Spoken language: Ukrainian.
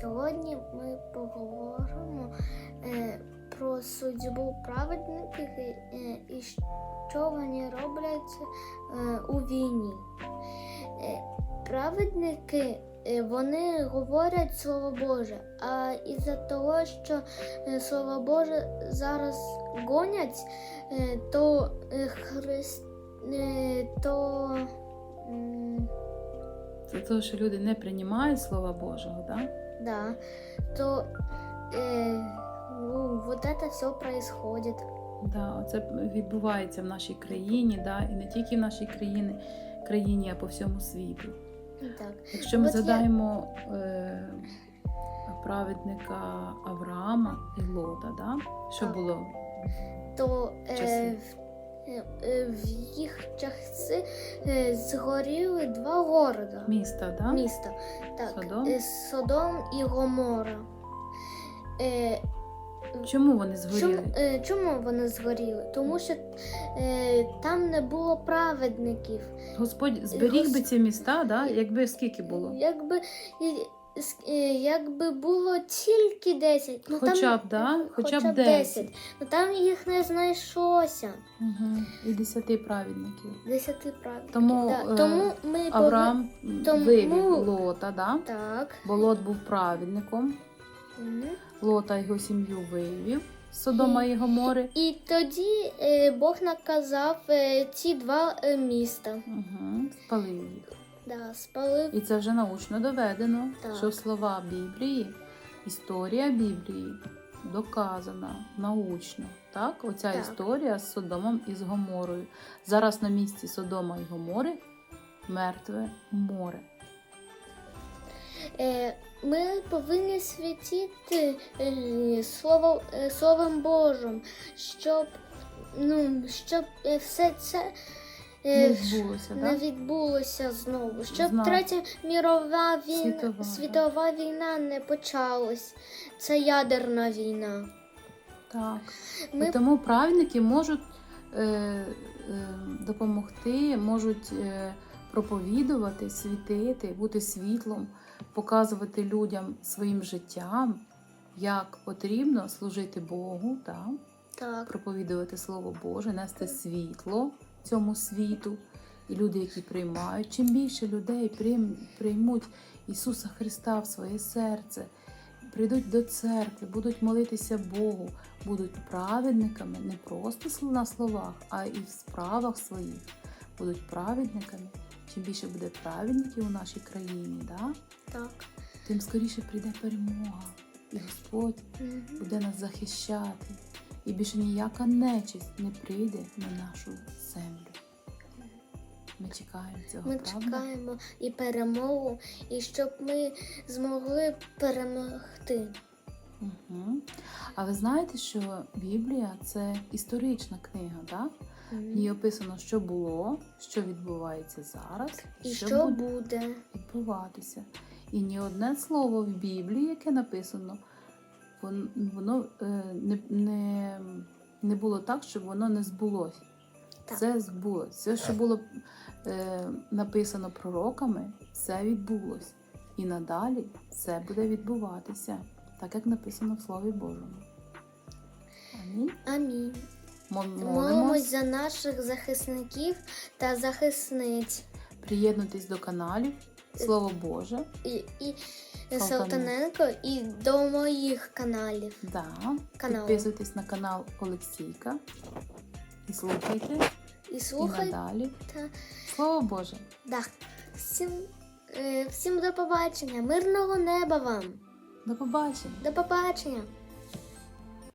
Сьогодні ми поговоримо е, про судьбу праведників і, е, і що вони роблять е, у війні. Е, праведники е, вони говорять Слово Боже, а із-за того, що е, Слово Боже зараз гонять, то Христ, то. Це того, що люди не приймають Слова Божого, да? Да, то э, ну, вот это все происходит. Да, це відбувається в нашій країні, да? і не тільки в нашій країні, країні, а по всьому світу. Так. Якщо ми От я- е, праведника Авраама і Лота, да? що Так. було? То е, в, е, е, в їх часи е, згоріли два города. Міста, да? Міста. Так, Содом? Содом і Гомора. Чому вони згоріли? чому вони згоріли? Тому що е, там не було праведників. Господь зберіг би ці міста, да? якби скільки було? Якби, якби було тільки 10. Ну, Хоча там, б, да? Хоча б 10. 10. Ну там їх не знайшлося. Угу. І десяти праведників. 10 правильно. Тому, да. е, тому ми Авраам тому- вивів Лота, да? Так. бо Лот був праведником. Мгм. Лота його сім'ю вивів Содома і Гомори. І тоді е, Бог наказав е, ці два е, міста. Угу. Спалив їх. Да, спалив. І це вже научно доведено, Так. що слова Біблії, історія Біблії доказана научно. Так, оця Так. історія з Содомом і з Гоморою. Зараз на місці Содома і Гомори мертве море. Е, ми повинні святити е, слово, е, Словом Божим, щоб, ну, щоб е, все це Не відбулося, не так? відбулося знову, щоб Знав. третя мірова війна, Світова, світова, війна не почалась. Це ядерна війна. Так. Ми І тому праведники можуть е, е, допомогти, можуть е, проповідувати, світити, бути світлом, показувати людям своїм життям, як потрібно служити Богу, так? так, проповідувати Слово Боже, нести світло цьому світу. І люди, які приймають, чим більше людей приймуть Ісуса Христа в своє серце, прийдуть до церкви, будуть молитися Богу, будуть праведниками не просто на словах, а і в справах своїх. Будуть праведниками. Чим більше буде праведників у нашій країні, да? так. тим скоріше прийде перемога. І Господь буде нас захищати, і більше ніяка нечисть не прийде на нашу землю. Ми чекаємо цього, Ми правда? чекаємо і перемогу, і щоб ми змогли перемогти. Угу. А ви знаєте, що Біблія це історична книга, так? В ній описано, що було, що відбувається зараз, І що, що буде буде? відбуватися. І ні одне слово в Біблії, яке написано, воно е, не, не, не було так, щоб воно не збулося. Так. Це збулося. Все, що було е, написано пророками, все відбулось. І надалі все буде відбуватися, так як написано в Слові Божому. Амінь. Амінь. Молимось Молимось. за наших захисників та захисниць. Приєднуйтесь до каналів Слово Боже. І, і Салтаненко. І до моїх каналів. Да. Канал. Підписуйтесь на канал Олексійка і слухайте І і слухайте. надалі. Слово Боже! Да. Всім, е, всім до побачення. Мирного неба вам. До побачення! До побачення.